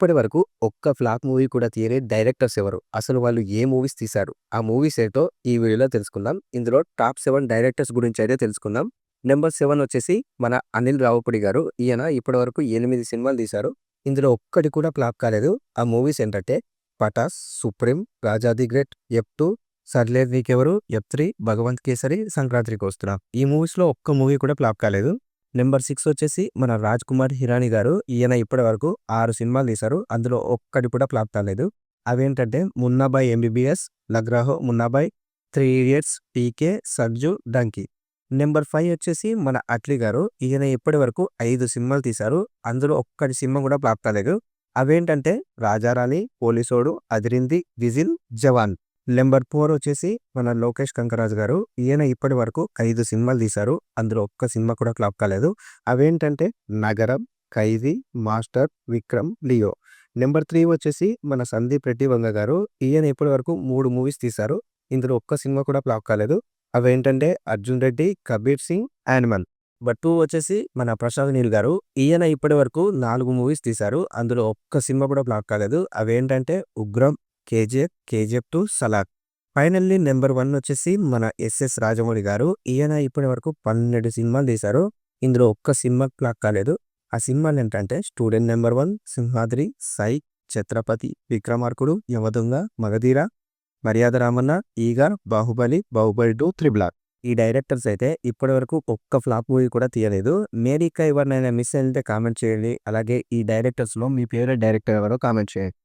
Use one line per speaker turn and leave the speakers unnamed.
ఇప్పటి వరకు ఒక్క ఫ్లాప్ మూవీ కూడా తీయని డైరెక్టర్స్ ఎవరు? అసలు వాళ్ళు ఏ మూవీస్ తీశారు? ఆ మూవీస్ ఏంటో ఈ వీడియోలో తెలుసుకుందాం. ఇందులో టాప్ సెవెన్ డైరెక్టర్స్ గురించి అయితే తెలుసుకుందాం. నెంబర్ సెవెన్ వచ్చేసి మన అనిల్ రావుపూడి గారు. ఈయన ఇప్పటి వరకు ఎనిమిది సినిమాలు తీశారు. ఇందులో ఒక్కటి కూడా ఫ్లాప్ కాలేదు. ఆ మూవీస్ ఏంటంటే Pataas Supreme Raja the great F two Sarileru Neekevvaru F three Bhagavanth kesari సంక్రాంతికి వస్తున్నాం. ఈ మూవీస్లో ఒక్క మూవీ కూడా ఫ్లాప్ కాలేదు. నెంబర్ సిక్స్ వచ్చేసి మన రాజ్ కుమార్ హిరాణి గారు. ఈయన ఇప్పటి వరకు ఆరు సినిమాలు తీశారు. అందులో ఒక్కటి కూడా ఫ్లాప్ కాలేదు. అవేంటంటే Munnabhai MBBS Lage Raho Munnabhai three idiots PK Sanju Dunki. Number five వచ్చేసి మన అట్లీ గారు. ఈయన ఇప్పటి వరకు ఐదు సినిమాలు తీశారు. అందులో ఒక్కటి సినిమా కూడా ఫ్లాప్ కాలేదు. అవేంటంటే రాజారాణి పోలీసోడు అదిరింది విజిల్ జవాన్. నెంబర్ ఫోర్ వచ్చేసి మన లోకేష్ కంకరాజు గారు. ఈయన ఇప్పటి వరకు ఐదు సినిమాలు తీశారు. అందులో ఒక్క సినిమా కూడా క్లాప్ కాలేదు. అవేంటంటే Nagaram Kaithi Master Vikram Leo. Number three వచ్చేసి మన సందీప్ రెడ్డి వంగ గారు. ఈయన ఇప్పటి వరకు మూడు మూవీస్ తీశారు. ఇందులో ఒక్క సినిమా కూడా ఫ్లాప్ కాలేదు. అవేంటంటే Arjun Reddy Kabir Singh Animal. But two వచ్చేసి మన ప్రసాద్ నీల్ గారు. ఈయన ఇప్పటి వరకు నాలుగు మూవీస్ తీశారు. అందులో ఒక్క సినిమా కూడా ఫ్లాప్ కాలేదు. అవేంటంటే Ugramm KGF KGF two Salaar finally number one వచ్చేసి మన ఎస్ఎస్ రాజమౌళి గారు. ఈయన ఇప్పటి వరకు పన్నెండు సినిమాలు తీశారు. ఇందులో ఒక్క సినిమా క్లాక్ కాలేదు. ఆ సినిమాలు ఏంటంటే student number one Simhadri Sye Chatrapathi Vikramarkudu Yamadonga Magadheera Maryada Ramanna Eega Baahubali Baahubali two త్రిబ్లాక్ ఈ డైరెక్టర్స్ అయితే ఇప్పటి వరకు ఒక్క ఫ్లాప్ మూవీ కూడా తీయలేదు. మీరు ఎవరినైనా మిస్ అయితే కామెంట్ చేయండి. అలాగే ఈ డైరెక్టర్స్లో మీ ఫేవరెట్ డైరెక్టర్ ఎవరో కామెంట్ చేయండి.